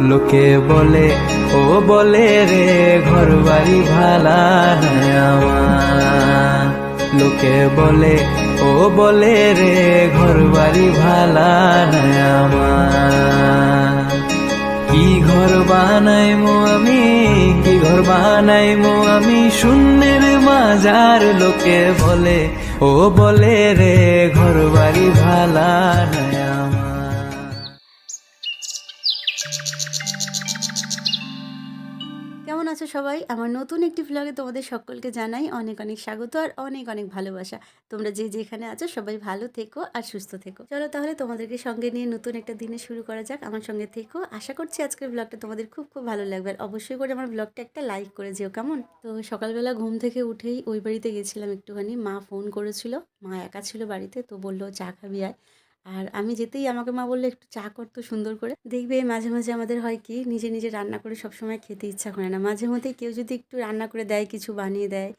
লোকে বলে, ও বলে রে ঘর বাড়ি ভালা আমার। লোকে বলে, ও বলে রে ঘর বাড়ি ভালা আমার। কি ঘর বানাইমো আমি, কি ঘর বানাইমো আমি, শূন্যের মাজার লোকে বলে, ও বলে রে আছো সবাই, আমার নতুন একটি ভ্লগে তোমাদের সকলকে জানাই অনেক অনেক স্বাগত আর অনেক অনেক ভালোবাসা। তোমরা যে যেখানে আছো সবাই ভালো থেকো আর সুস্থ থেকো। চলো তাহলে তোমাদেরকে সঙ্গে নিয়ে নতুন একটা দিনে শুরু করা যাক। আমার সঙ্গে থেকো। আশা করছি আজকের ব্লগটা তোমাদের খুব খুব ভালো লাগবে। আর অবশ্যই করে আমার ব্লগটা একটা লাইক করে যেও, কেমন? তো সকালবেলা ঘুম থেকে উঠেই ওই বাড়িতে গেছিলাম একটুখানি। মা ফোন করেছিল। মা একা ছিল বাড়িতে, তো বলল, চা খাবি আয়। আর আমি যেতেই আমাকে মা বললে, একটু চা করতো সুন্দর করে। দেখবে মাঝে মাঝে আমাদের হয় কি, নিজে নিজে রান্না করে সবসময় খেতে ইচ্ছা করে না। মাঝে মধ্যে কেউ যদি একটু রান্না করে দেয়, কিছু বানিয়ে দেয়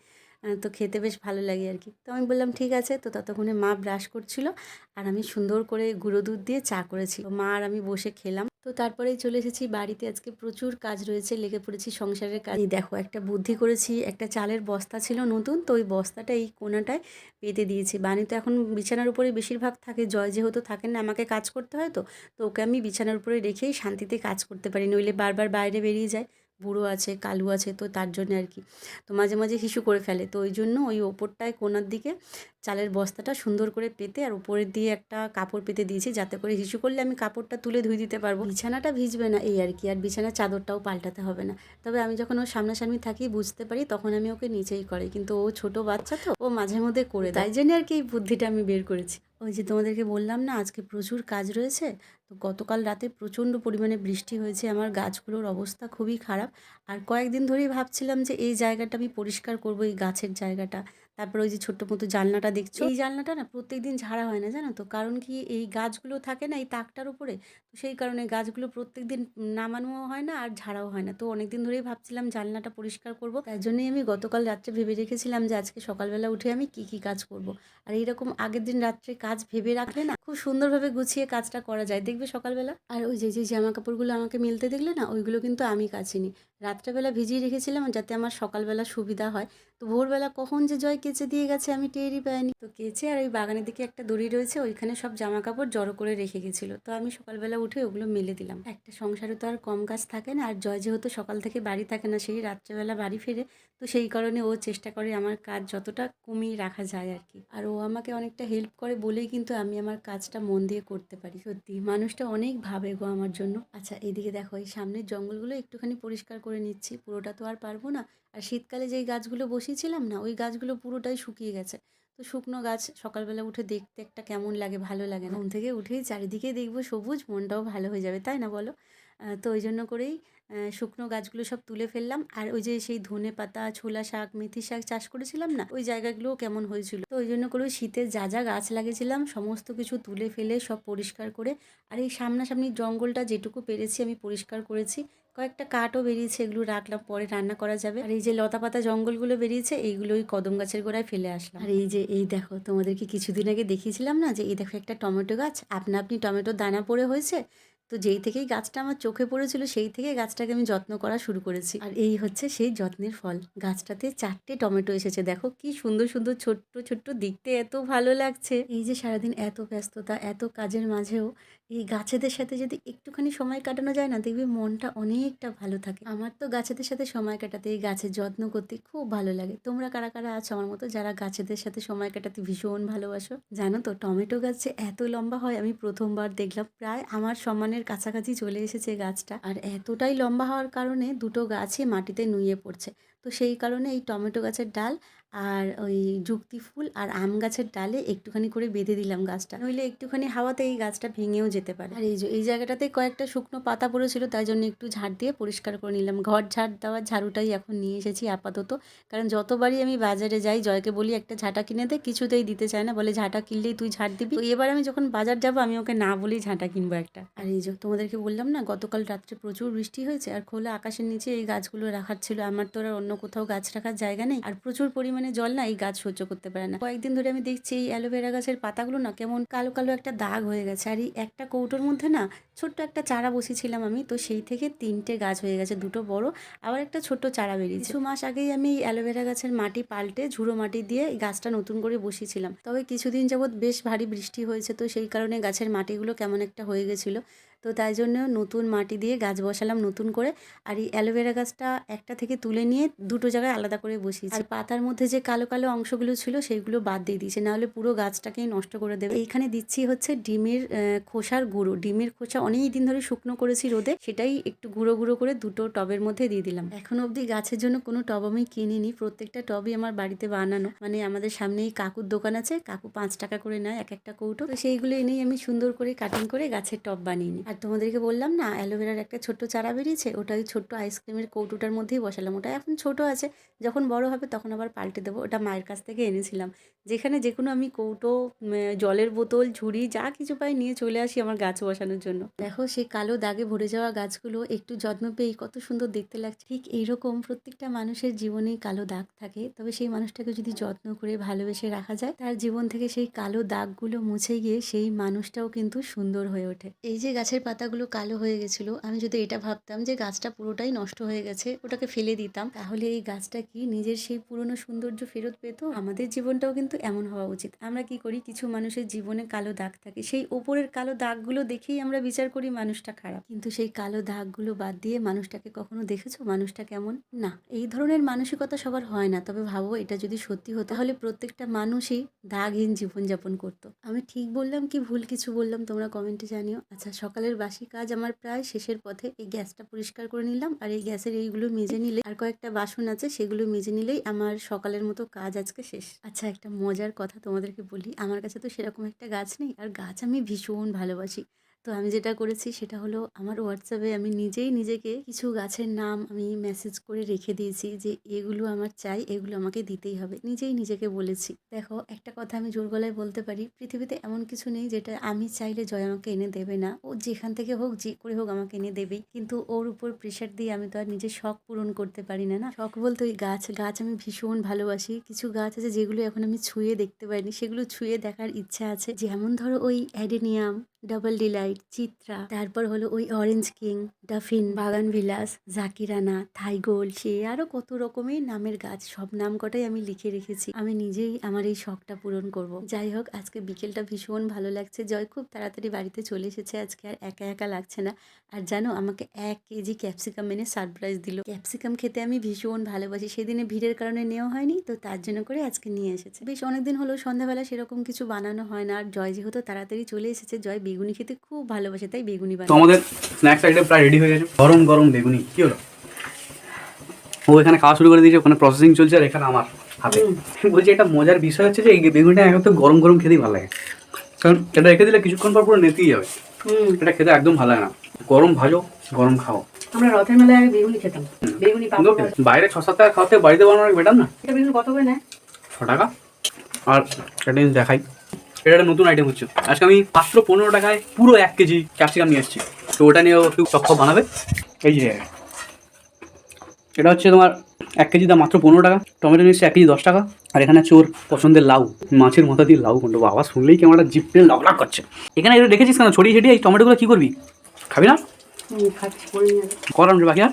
তো খেতে বেশ ভালো লাগে আর কি তো আমি বললাম, ঠিক আছে। তো ততক্ষণে মা ব্রাশ করছিল আর আমি সুন্দর করে গুঁড়ো দুধ দিয়ে চা করেছি। মা আর আমি বসে খেলাম। তো তারপরেই চলে এসেছি বাড়িতে। আজকে প্রচুর কাজ রয়েছে, লেগে পড়েছি সংসারের কাজ। দেখো, একটা বুদ্ধি করেছি, একটা চালের বস্তা ছিল নতুন, তো ওই বস্তাটা এই কোনাটায় পেতে দিয়েছি। বানি তো এখন বিছানার উপরে বেশিরভাগ থাকে, জয় যেহেতু থাকেন না, আমাকে কাজ করতে হয় তো তো ওকে আমি বিছানার উপরে রেখেই শান্তিতে কাজ করতে পারি, নইলে বারবার বাইরে বেরিয়ে যায়, বুড়ো আছে, কালু আছে, তো তার জন্য আর কি। তো মাঝে মাঝে হিসু করে ফেলে, তো ওই জন্য ওই ওপরটায় কোনার দিকে চালের বস্তাটা সুন্দর করে পেতে আর উপরের দিয়ে একটা কাপড় পেতে দিয়েছি, যাতে করে হিসু করলে আমি কাপড়টা তুলে ধুয়ে দিতে পারব। বিছানাটা ভিজবে না এই আর কি, আর বিছানার চাদরটাও পাল্টাতে হবে না। তবে আমি যখন ওর সামনাসামনি থাকি বুঝতে পারি, তখন আমি ওকে নিচেই করি কিন্তু ও ছোট বাচ্চা তো, ও মাঝে মধ্যে করে। তাই জন্য আর কি এই বুদ্ধিটা আমি বের করেছি। ওই যে তোমাদেরকে বললাম না, আজকে প্রচুর কাজ রয়েছে। তো গতকাল রাতে প্রচণ্ড পরিমাণে বৃষ্টি হয়েছে। আমার গাছগুলোর অবস্থা খুবই খারাপ। আর কয়েকদিন ধরেই ভাবছিলাম যে এই জায়গাটা আমি পরিষ্কার করব, এই গাছের জায়গাটা। তারপর ওই যে ছোট্ট মতো জানলাটা দেখছ? এই জানলাটা না প্রত্যেকদিন ঝাড়া হয় না, জানো তো? কারণ কি এই গাছগুলো থাকে না, এই তাকটার উপরে, তো সেই কারণে গাছগুলো প্রত্যেকদিন নামানোও হয় না আর ঝাড়াও হয় না। তো অনেকদিন ধরেই ভাবছিলাম জানলাটা পরিষ্কার করব। তাই জন্যই আমি গতকাল রাত্রে ভেবে রেখেছিলাম যে আজকে সকালবেলা উঠে আমি কি কি কাজ করব। আর এইরকম আগের দিন রাত্রে কাজ ভেবে রাখলে না খুব সুন্দরভাবে গুছিয়ে কাজটা করা যায়। দেখবে সকালবেলা? আর ওই যে যে জামা কাপড়গুলো আমাকে মেলতে দেখলে না, ওইগুলো কিন্তু আমি কাচিনি। রাত্রেবেলা ভিজিয়ে রেখেছিলাম যাতে আমার সকালবেলা সুবিধা হয়। তো ভোরবেলা কখন যে জয় কেচে দিয়ে গেছে আমি টেরই পাইনি। তো কেচে আর ওই বাগানের দিকে একটা দড়ি রয়েছে, ওইখানে সব জামা কাপড় জড়ো করে রেখে গেছিল। তো আমি সকালবেলা উঠে ওগুলো মেলে দিলাম। একটা সংসারে তো আর কম কাজ থাকে না, আর জয় যেহেতু সকাল থেকে বাড়ি থাকে না, সেই রাত্রেবেলা বাড়ি ফেরে, তো সেই কারণে ও চেষ্টা করে আমার কাজ যতটা কমিয়ে রাখা যায় আর কি। আর ও আমাকে অনেকটা হেল্প করে বলেই কিন্তু আমি আমার কাজটা মন দিয়ে করতে পারি। সত্যি, মানুষটা অনেক ভাবে গো আমার জন্য। আচ্ছা এদিকে দেখো, এই সামনের জঙ্গলগুলো একটুখানি পরিষ্কার করে নিচ্ছি, পুরোটা তো আর পারব না। আর শীতকালে যেই গাছগুলো বসিয়েছিলাম না, ওই গাছগুলো পুরোটাই শুকিয়ে গেছে। তো শুকনো গাছ সকালবেলা উঠে দেখতে একটা কেমন লাগে, ভালো লাগে না। ঘুম থেকে উঠেই চারিদিকে দেখব সবুজ, মনটাও ভালো হয়ে যাবে, তাই না বলো? তো ওই জন্য করেই শুকনো গাছগুলো সব তুলে ফেললাম। আর ওই যে সেই ধনে পাতা, ছোলা শাক, মেথি শাক চাষ করেছিলাম না, ওই জায়গাগুলোও কেমন হয়েছিল। তো ওই জন্য করে শীতের যা যা গাছ লাগিয়েছিলাম, সমস্ত কিছু তুলে ফেলে সব পরিষ্কার করে, আর এই সামনাসামনি জঙ্গলটা যেটুকু পেরেছি আমি পরিষ্কার করেছি। কয়েকটা কাঠও বেরিয়েছে, এগুলো রাখলাম, পরে রান্না করা যাবে। আর এই যে লতা পাতা জঙ্গলগুলো বেরিয়েছে এইগুলো ওই কদম গাছের গোড়ায় ফেলে আসলাম। আর এই যে, এই দেখো, তোমাদেরকে কিছুদিন আগে দেখিয়েছিলাম না যে, এই দেখো একটা টমেটো গাছ। আপনা আপনি টমেটোর দানা পড়ে হয়েছে, তো যেই থেকেই গাছটা আমার চোখে পড়েছিল, সেই থেকে গাছটাকে আমি যত্ন করা শুরু করেছি। আর এই হচ্ছে সেই যত্নের ফল। গাছটাতে চারটে টমেটো এসেছে, দেখো কি সুন্দর সুন্দর, ছোট্ট ছোট্ট, দেখতে এত ভালো লাগছে। এই যে সারাদিন এত ব্যস্ততা, এত কাজের মাঝেও এই গাছেদের সাথে যদি একটুখানি সময় কাটানো যায় না, দেখবি মনটা অনেকটা ভালো থাকে। আমার তো গাছেদের সাথে সময় কাটাতে, এই গাছের যত্ন করতে খুব ভালো লাগে। তোমরা কারা কারা আছো আমার মতো, যারা গাছেদের সাথে সময় কাটাতে ভীষণ ভালোবাসো? জানো তো, টমেটো গাছ যে এত লম্বা হয়, আমি প্রথমবার দেখলাম। প্রায় আমার সম্মানের কাছাকাছি চলে এসেছে গাছটা। আর এতটাই লম্বা হওয়ার কারণে দুটো গাছই মাটিতে নুয়ে পড়ছে। তো সেই কারণে এই টমেটো গাছের ডাল আর ওই যুক্তি ফুল আর আম গাছের ডালে একটুখানি করে বেঁধে দিলাম গাছটা। নইলে একটুখানি হাওয়াতে এই গাছটা ভেঙেও যেতে পারে। আর এই যে, এই জায়গাটাতে কয়েকটা শুকনো পাতা পড়েছিল, তাই জন্য একটু ঝাড় দিয়ে পরিষ্কার করে নিলাম। ঘর ঝাড় দেওয়ার ঝাড়ুটাই এখন নিয়ে এসেছি আপাতত। কারণ যতবারই আমি বাজারে যাই, জয়কে বলি, একটা ঝাঁটা কিনে দে, কিছুতেই দিতে চায় না। বলে, ঝাঁটা কিনলেই তুই ঝাড় দিবি। এবার আমি যখন বাজার যাব, আমি ওকে না বলেই ঝাঁটা কিনবো একটা। আর এই যে, তোমাদেরকে বললাম না, গতকাল রাত্রে প্রচুর বৃষ্টি হয়েছে, আর খোলা আকাশের নিচে এই গাছগুলো রাখার ছিল। আমার তো আর অন্য কোথাও গাছ রাখার জায়গা নেই। আর প্রচুর পরিমাণে পরিমাণে জল না এই গাছ সহ্য করতে পারে না। কয়েকদিন ধরে আমি দেখছি এই অ্যালোভেরা গাছের পাতাগুলো না কেমন কালো কালো একটা দাগ হয়ে গেছে। আর এই একটা কৌটোর মধ্যে না ছোট্ট একটা চারা বসেছিলাম আমি, তো সেই থেকে তিনটে গাছ হয়ে গেছে, দুটো বড়, আবার একটা ছোট্ট চারা বেরিয়েছে। কিছু মাস আগেই আমি এই অ্যালোভেরা গাছের মাটি পাল্টে ঝুড়ো মাটি দিয়ে এই গাছটা নতুন করে বসিয়েছিলাম। তবে কিছুদিন যাবৎ বেশ ভারী বৃষ্টি হয়েছে, তো সেই কারণে গাছের মাটিগুলো কেমন একটা হয়ে গেছিল। তো তাই জন্য নতুন মাটি দিয়ে গাছ বসালাম নতুন করে। আর এই অ্যালোভেরা গাছটা একটা থেকে তুলে নিয়ে দুটো জায়গায় আলাদা করে বসিয়েছি। আর পাতার মধ্যে যে কালো কালো অংশগুলো ছিল সেইগুলো বাদ দিয়ে দিয়েছে নাহলে পুরো গাছটাকেই নষ্ট করে দেবে। এইখানে দিচ্ছি হচ্ছে ডিমের খোসার গুঁড়ো। ডিমের খোসা অনেক দিন ধরে শুকনো করেছি রোদে, সেটাই একটু গুঁড়ো গুঁড়ো করে দুটো টবের মধ্যে দিয়ে দিলাম। এখন অবধি গাছের জন্য কোনো টব আমি কিনিনি, প্রত্যেকটা টবই আমার বাড়িতে বানানো। মানে আমাদের সামনেই কাকুর দোকান আছে, কাকু পাঁচ টাকা করে নেয় এক একটা কৌটো। তো সেইগুলো এনেই আমি সুন্দর করে কাটিং করে গাছের টব বানিয়ে নিই। আর তোমাদেরকে বললাম না, অ্যালোভেরার একটা ছোট্ট চারা বেরিয়েছে, ওটা ওই ছোট্ট আইসক্রিমের কৌটোটার মধ্যেই বসালাম। ওটা এখন ছোট আছে, যখন বড় হবে তখন আবার পাল্টে দেবো। ওটা মায়ের কাছ থেকে এনেছিলাম। যেখানে যে কোনো আমি কৌটো জলের বোতল, ঝুড়ি, যা কিছু পাই নিয়ে চলে আসি আমার গাছ বসানোর জন্য। দেখো সেই কালো দাগে ভরে যাওয়া গাছগুলো একটু যত্ন পেয়েই কত সুন্দর দেখতে লাগছে। ঠিক এইরকম প্রত্যেকটা মানুষের জীবনেই কালো দাগ থাকে। তবে সেই মানুষটাকে যদি যত্ন করে ভালোবেসে রাখা যায়, তার জীবন থেকে সেই কালো দাগগুলো মুছে গিয়ে সেই মানুষটাও কিন্তু সুন্দর হয়ে ওঠে। এই যে গাছের পাতাগুলো কালো হয়ে গেছিল, আমি যদি এটা ভাবতাম যে গাছটা পুরোটাই নষ্ট হয়ে গেছে, ওটাকে ফেলে দিতাম, তাহলে এই গাছটা কি নিজের সেই পুরনো সৌন্দর্য ফেরত পেত? আমাদের জীবনটাও কিন্তু এমন হওয়া উচিত। আমরা কি করি? কিছু মানুষের জীবনে কালো দাগ থাকে, সেই ওপরের কালো দাগগুলো দেখেই আমরা বিচার করি মানুষটা খারাপ। কিন্তু সেই কালো দাগগুলো বাদ দিয়ে মানুষটাকে কখনো দেখেছ? মানুষটা কেমন? না। এই ধরনের মানসিকতা সবার হয় না, তবে ভাবো এটা যদি সত্যি হতো, তাহলে প্রত্যেকটা মানুষই দাগহীন জীবনযাপন করতো। আমি ঠিক বললাম কি ভুল কিছু বললাম, তোমরা কমেন্টে জানিও। আচ্ছা সকালের বাসি কাজ আমার প্রায় শেষের পথে। এই গ্যাসটা পরিষ্কার করে নিলাম আর এই গ্যাসের এইগুলো মেজে নিলে আর কয়েকটা বাসন আছে, সেগুলো মেজে নিলেই আমার সকালের মতো কাজ আজকে শেষ। আচ্ছা একটা মজার কথা তোমাদেরকে বলি। আমার কাছে তো সেরকম একটা গাছ নেই আর গাছ আমি ভীষণ ভালোবাসি। তো আমি যেটা করেছি সেটা হলো আমার হোয়াটসঅ্যাপে আমি নিজেই নিজেকে কিছু গাছের নাম আমি মেসেজ করে রেখে দিয়েছি যে এগুলো আমার চাই, এগুলো আমাকে দিতেই হবে। নিজেই নিজেকে বলেছি। দেখো, একটা কথা আমি জোর গলায় বলতে পারি, পৃথিবীতে এমন কিছু নেই যেটা আমি চাইলে জয় আমাকে এনে দেবে না। ও যেখান থেকে হোক, যে করে হোক আমাকে এনে দেবেই। কিন্তু ওর উপর প্রেশার দিয়ে আমি তো আর নিজের শখ পূরণ করতে পারি না না? শখ বলতে ওই গাছ গাছ আমি ভীষণ ভালোবাসি। কিছু গাছ আছে যেগুলো এখন আমি ছুঁয়ে দেখতে পারিনি। সেগুলো ছুঁয়ে দেখার ইচ্ছা আছে। যেমন ধরো ওই অ্যাডেনিয়াম ডাবল ডিলাইট চিত্রা তারপর হলো ওই অরেঞ্জ কিং ডাফিন বাগান বিলাস জাকিরানা থাইগোল সে আরও কত রকমের নামের গাছ, সব নাম কটাই আমি লিখে রেখেছি। আমি নিজেই আমার এই শখটা পূরণ করব। যাই হোক, আজকে বিকেলটা ভীষণ ভালো লাগছে। জয় খুব তাড়াতাড়ি বাড়িতে চলে এসেছে আজকে, আর একা একা লাগছে না। আর জানো, আমাকে এক কেজি ক্যাপসিকাম এনে সারপ্রাইজ দিল। ক্যাপসিকাম খেতে আমি ভীষণ ভালোবাসি। সেদিনে ভিড়ের কারণে নেওয়া হয়নি, তো তার জন্য করে আজকে নিয়ে এসেছে। বেশ অনেকদিন হলো সন্ধ্যাবেলা সেরকম কিছু বানানো হয় না, আর জয় যেহেতু তাড়াতাড়ি চলে এসেছে, জয় বেগুনি খেতে খুব ভালোবাসে তাই বেগুনি বানাই। আমাদের স্ন্যাক্স আইটেম প্রায় রেডি হয়ে গেছে। গরম গরম বেগুনি কি হলো? ও এখানে খাওয়া শুরু করে দিয়েছে ওখানে প্রসেসিং চলছে আর এখানে আমার হাতে। বলছি এটা মজার বিষয় হচ্ছে যে এই বেগুনিটা এখন তো গরম গরম খেতেই ভালো লাগে। কারণ এটা রেখে দিলে কিছুক্ষণ পর পুরো নেতেই যাবে এটা খেতে একদম ভালো লাগে না। গরম ভাজো গরম খাও। আমরা রথের মেলায় আগে বেগুনি খেতাম। বেগুনি বাইরে ছ সাত টাকা খাওয়াতে বাড়িতে বানানো বেটার না? এটা বেগুনি কত করে নেয়? ছ টাকা। আর একটা জিনিস দেখাই। এটা একটা নতুন আইটেম হচ্ছে। আজকে আমি মাত্র পনেরো টাকায় পুরো এক কেজি ক্যাপসিকাম নিয়ে এসেছি। তো ওটা নিয়েও একটু চপ বানাবে। এই যে, এটা হচ্ছে তোমার এক কেজি দাম মাত্র পনেরো টাকা। টমেটো নিচ্ছে এক কেজি দশ টাকা। আর এখানে চোর পছন্দের লাউ। মাছের মাথা দিয়ে লাউ কোনটা? বাবা, শুনলেই কেমন একটা জিপ লক করছে। এখানে এটা দেখেছিস কেন? ছড়িয়ে ছড়িয়ে এই টমেটোগুলো কী করবি? খাবি না? রাউন্ডে বাকি আর?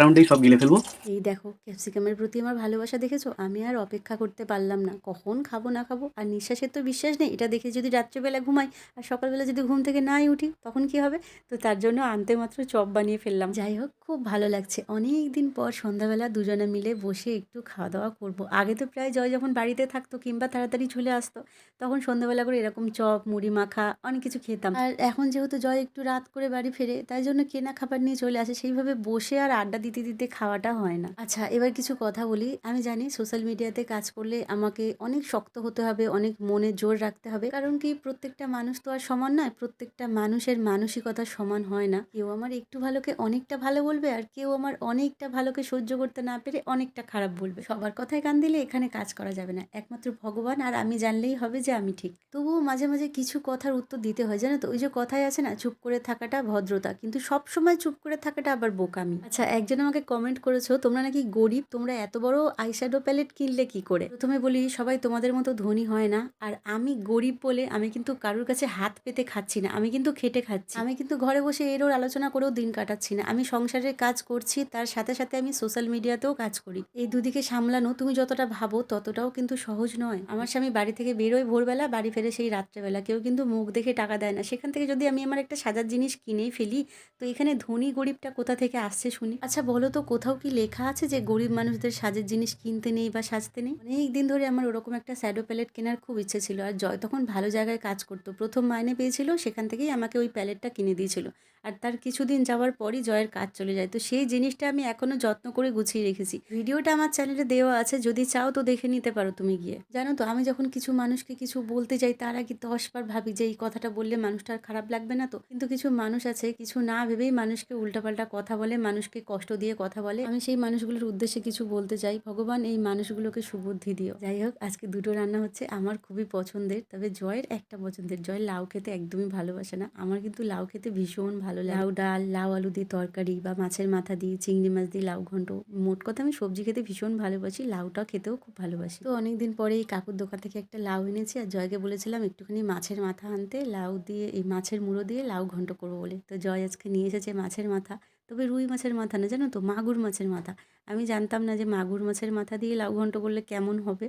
রাউন্ডেই সব গিলে ফেলব? এই দেখো ক্যাপসিকামের প্রতি আমার ভালোবাসা দেখেছ? আমি আর অপেক্ষা করতে পারলাম না। কখন খাব না খাব? আর নিঃশ্বাসের তো বিশ্বাস নেই। এটা দেখে যদি রাত্রেবেলা ঘুমাই আর সকালবেলা যদি ঘুম থেকে নাই উঠি তখন কি হবে? তো তার জন্য আনতে মাত্র চপ বানিয়ে ফেললাম। যাই হোক খুব ভালো লাগছে। অনেক দিন পর সন্ধ্যাবেলা দুজনে মিলে বসে একটু খাওয়া দাওয়া করব। আগে তো প্রায় জয় যখন বাড়িতে থাকতো কিংবা তাড়াতাড়ি চলে আসতো তখন সন্ধ্যাবেলা করে এরকম চপ মুড়ি মাখা অনেক কিছু খেতাম। আর এখন যেহেতু জয় একটু রাত করে বাড়ি ফেরে তাই জন্য কেনা খাবার নিয়ে চলে আসে। সেইভাবে বসে আর আড্ডা দিতে দিতে খাওয়াটা হয় না। আচ্ছা এবার কিছু কথা বলি। আমি জানি সোশ্যাল মিডিয়াতে কাজ করলে আমাকে অনেক শক্ত হতে হবে, অনেক মনে জোর রাখতে হবে। কারণ কি, প্রত্যেকটা মানুষ তো আর সমান নয়, প্রত্যেকটা মানুষের মানসিকতা সমান হয় না। কেউ আমার একটু ভালোকে অনেকটা ভালো বলবে আর কেউ আমার অনেকটা ভালোকে সহ্য করতে না পেরে অনেকটা খারাপ বলবে। সবার কথায় কান দিলে এখানে কাজ করা যাবে না। একমাত্র ভগবান আর আমি জানলেই হবে যে আমি ঠিক। তবুও মাঝে মাঝে কিছু কথার উত্তর দিতে হয়, জানো তো? ওই যে কথায় আছে না, চুপ করে থাকাটা ভদ্রতা, কিন্তু সব সময় চুপ করে থাকাটা আবার বোকামি। আচ্ছা একজন আমাকে কমেন্ট করেছ, তোমরা নাকি গরিব, তোমরা এত বড় আইশ্যাডো প্যালেট কিনলে কি করে? প্রথমে বলি, সবাই তোমাদের মতো ধনী হয় না, আর আমি গরিব বলে আমি কিন্তু কারোর কাছে হাত পেতে খাচ্ছি না, আমি কিন্তু খেটে খাচ্ছি। আমি কিন্তু ঘরে বসে এর ওর আলোচনা করেও দিন কাটাচ্ছি না, আমি সংসারের কাজ করছি, তার সাথে সাথে আমি সোশ্যাল মিডিয়াতেও কাজ করি। এই দুদিকে সামলানো, তুমি যতটা ভাবো ততটাও কিন্তু সহজ নয়। আমার স্বামী বাড়ি থেকে বেরোয় ভোরবেলা, বাড়ি ফেরে সেই রাত্রেবেলা, কেউ কিন্তু মুখ দেখে টাকা দেয় না। সেখান থেকে যদি আমি আমার একটা সাজার জিনিস কিনেই ফেলি। তো এখানে ধনী গরিবটা কোথা থেকে আসছে শুনি? আচ্ছা বলো তো কোথাও কি লেখা আছে যে গরিব মানুষদের সাজের জিনিস কিনতে নেই বা সাজতে নেই? অনেক দিন ধরে আমার ওরকম একটা স্যাডো প্যালেট কেনার খুব ইচ্ছে ছিল। আর জয় তখন ভালো জায়গায় কাজ করতো। প্রথম মাইনে পেয়েছিল সেখান থেকেই আমাকে ওই প্যালেটটা কিনে দিয়েছিল। আর তার কিছুদিন যাওয়ার পরই জয়ের কাজ চলে যায়। তো সেই জিনিসটা আমি এখনও যত্ন করে গুছিয়ে রেখেছি। ভিডিওটা আমার চ্যানেলে দেওয়া আছে। যদি চাও তো দেখে নিতে পারো তুমি গিয়ে। জানো তো আমি যখন কিছু মানুষকে কিছু বলতে যাই তার আগে দশবার ভাবি যে এই কথাটা বললে মানুষটার খারাপ লাগবে না তো। কিন্তু কিছু মানুষ আছে, কিছু না ভেবেই মানুষকে উল্টাপাল্টা কথা বলে, মানুষকে কষ্ট দিয়ে কথা বলে। আমি সেই মানুষগুলোর উদ্দেশ্যে কিছু বলতে চাই। ভগবান এই মানুষগুলোকে সুবুদ্ধি দিও। যাই হোক, আজকে দুটো রান্না হচ্ছে আমার খুবই পছন্দের, তবে জয়ের একটা পছন্দের। জয় লাউ খেতে একদমই ভালোবাসে না। আমার কিন্তু লাউ খেতে ভীষণ ভালো লাউ ডাল, লাউ আলু দিয়ে তরকারি বা মাছের মাথা দিয়ে চিংড়ি মাছ দিয়ে লাউ ঘন্ট। মোট কথা আমি সবজি খেতে ভীষণ ভালোবাসি লাউটা খেতেও খুব ভালোবাসি। তো অনেকদিন পরে এই কাকুর দোকান থেকে একটা লাউ এনেছি আর জয়কে বলেছিলাম, একটুখানি মাছের মাথা আনতে, লাউ দিয়ে এই মাছের মুড়ো দিয়ে লাউ ঘন্ট করব বলে। তো জয় আজকে নিয়ে এসেছে মাছের মাথা। তবে রুই মাছের মাথা না, জানো তো? মাগুর মাছের মাথা। আমি জানতাম না যে মাগুর মাছের মাথা দিয়ে লাউ ঘন্ট করলে কেমন হবে।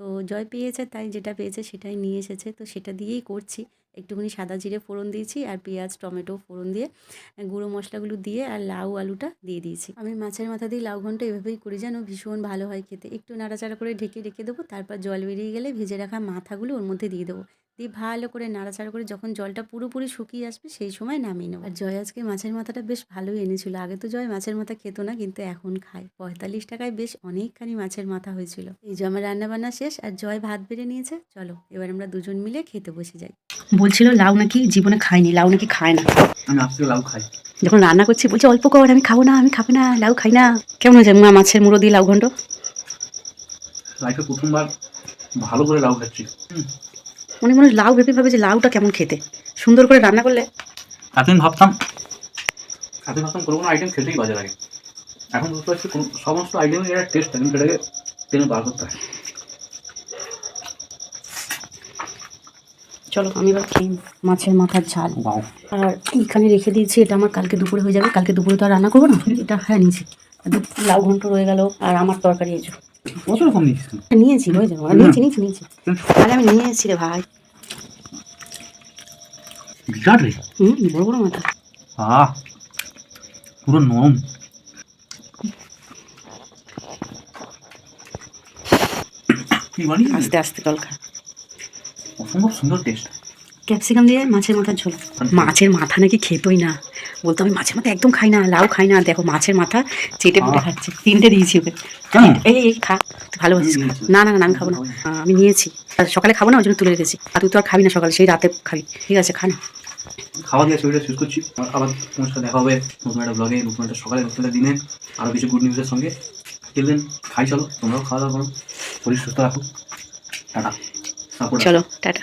তো জয় পেয়েছে তাই যেটা পেয়েছে সেটাই নিয়ে এসেছে। তো সেটা দিয়েই করছি। একটুখানি সাদা জিরে ফোড়ন দিয়েছি আর পেঁয়াজ, টমেটো ফোড়ন দিয়ে, গুঁড়ো মশলাগুলো দিয়ে আর লাউ আলুটা দিয়ে দিয়েছি। আমি মাছের মাথা দিয়ে লাউ ঘন্ট এভাবেই করি যেন ভীষণ ভালো হয় খেতে। একটু নাড়াচাড়া করে ঢেকে রেখে দেবো, তারপর জল বেরিয়ে গেলে ভেজে রাখা মাথাগুলো ওর মধ্যে দিয়ে দেবো। দিয়ে ভালো করে নাড়াচাড়া করে যখন জলটা পুরোপুরি শুকিয়ে আসবে সেই সময় নামিয়ে নেব। আর জয় আজকে মাছের মাথাটা বেশ ভালোই এনেছিল। আগে তো জয় মাছের মাথা খেত না কিন্তু এখন খায়। পঁয়তাল্লিশ টাকায় বেশ অনেকখানি মাছের মাথা হয়েছিল। এই যে আমার রান্নাবান্না শেষ আর জয় ভাত বেড়ে নিয়েছে। চলো এবার আমরা দুজন মিলে খেতে বসে যাই। বলছিল লাউ নাকি জীবনে খায়নি লাউ নাকি খায় না। লাউ খাই। যখন রান্না করছি বলছে অল্প কর আমি খাব না আমি খাব না লাউ খাই না। কেমন হয়েছে মা মাছের মুড়ো দিয়ে লাউ ঘন্ট লাইফে প্রথমবার ভালো করে লাউ খাচ্ছি। মনে মনে লাউ ভেবে ভাবে যে লাউটা কেমন খেতে। সুন্দর করে রান্না করলে। এতদিন ভাবতাম এতদিন ভাবতাম কোনো কোনো আইটেম খেতেই বাজে লাগে। এখন বুঝতে পারছি কোনো সমস্ত আইটেমের একটা টেস্ট থাকে সেটাকে টেনে বার করতে হয়। চলো আমি এবার খেয়ে মাছের মাথার ঝাল। আর এইখানে রেখে দিয়েছি এটা আমার কালকে দুপুরে হয়ে যাবে। কালকে দুপুরে তো আর রান্না করব না? এটা হ্যাঁ নিয়েছি লাউ ঘন্ট রয়ে গেল আর আমার তরকারি এই যে। কত রকম নিচ্ছিস নিয়েছি হয়ে যাবে। নিয়েছি নিয়েছি নিয়েছি। আরে আমি নিয়েছি রে ভাই। বিরাট রে। হুম বড় বড় মাথা। আহ পুরো নরম। কি বানিয়ে আস্তে আস্তে জল খা অসম্ভব সুন্দর টেস্ট ক্যাপসিকাম দিয়ে মাছের মাথার ঝোল। মাছের মাথা নাকি খেতই না। বলতো আমি মাছের মাথা একদম খাই না লাউ খাই না। দেখো মাছের মাথা চেটে পুটে। খাচ্ছে। তিনটে দিয়েছি ওকে। এই এই খা ভালোবাসিস। না না না আমি খাব না। আমি নিয়েছি। আর সকালে খাব না ওই জন্য তুলে রেখেছি। আর তুই তো আর খাবি না সকালে সেই রাতে খাবি। ঠিক আছে খা না। খাওয়া দিয়ে ছবিটা শেষ করছি। আবার তোমার সাথে দেখা হবে নতুন একটা ব্লগে নতুন একটা সকালে নতুন একটা দিনে। আরও কিছু গুড নিউজের সঙ্গে। দিন খাই চলো। তোমরাও খাওয়া দাওয়া করো। শরীর সুস্থ রাখো। টাটা। চলো টাটা।